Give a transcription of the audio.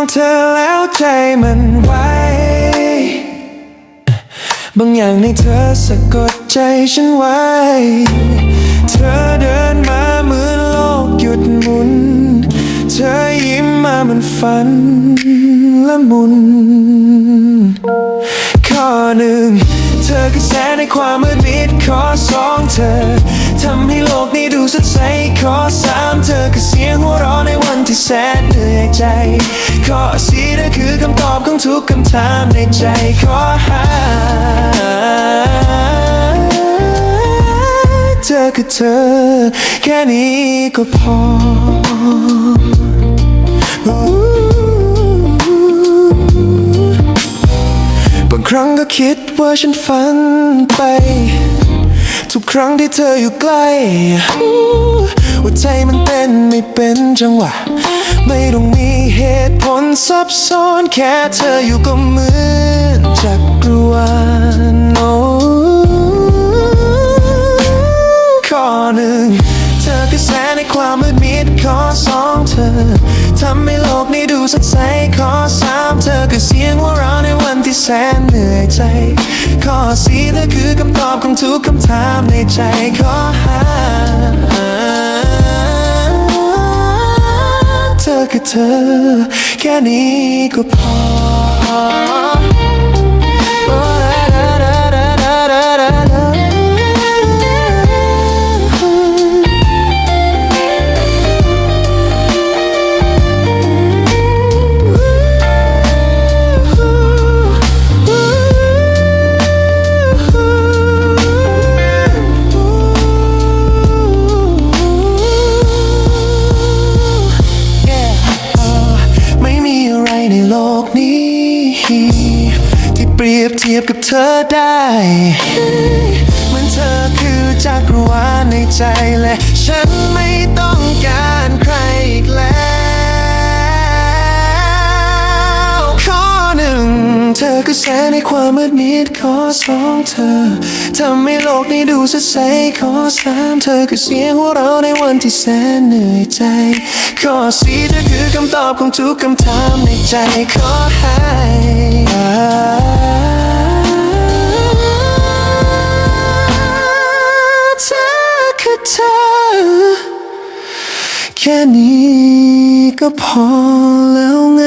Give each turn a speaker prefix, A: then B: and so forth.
A: องเธอแล้วใจมันไหวบางอย่างในเธอสะกดใจฉันไว้ เธอเดินมาเหมือนโลกหยุดหมุน เธอยิ้มมาเหมือนฝันละมุน ข้อหนึ่ง เธอคือแสงในความมืดมิดข้อสองเธอทำให้โลกนี้ดูสดใสข้อสามเธอคือเสียงหัวเราะในวันที่แสนเหนื่อยใจ ข้อสี่เธอคือคำตอบของทุกคำถามในใจข้อหาเธอคือเธอ แค่นี้ก็พอ บางครั้งก็คิดว่าฉันฝันไป ทุกครั้งที่เธออยู่ใกล้หัวใจมันเต้นไม่เป็นจังหวะ ไม่ต้องมีเหตุผล ซับซ้อนแค่เธออยู่ก็เหมือนจักรวาลโอ้ข้อหนึ่งเธอคือแสงในความมืดมิดข้อสองเธอทำให้โลกนี้ดูสดใสข้อสามเธอคือเสียงหัวเราะในวันที่แสนเหนื่อยใจข้อสี่เธอคือคำตอบของทุกคำถามในใจข้อห้า เธอคือเธอ แค่นี้ก็พอ กนี้ ที่เปรียบเทียบกับเธอได้ เหมือนเธอคือจักรวาลในใจและ คือแสงในความมืดมิดขอสองเธอทำให้โลกนี้ดูสดใสขอสามเธอคือเสียงหัวเราในวันที่แสนเหนื่อยใจ ขอสี่เธอคือคำตอบของทุกคำถามในใจข้อห้เธอคือเธอ แค่นี้ก็พอแล้วไง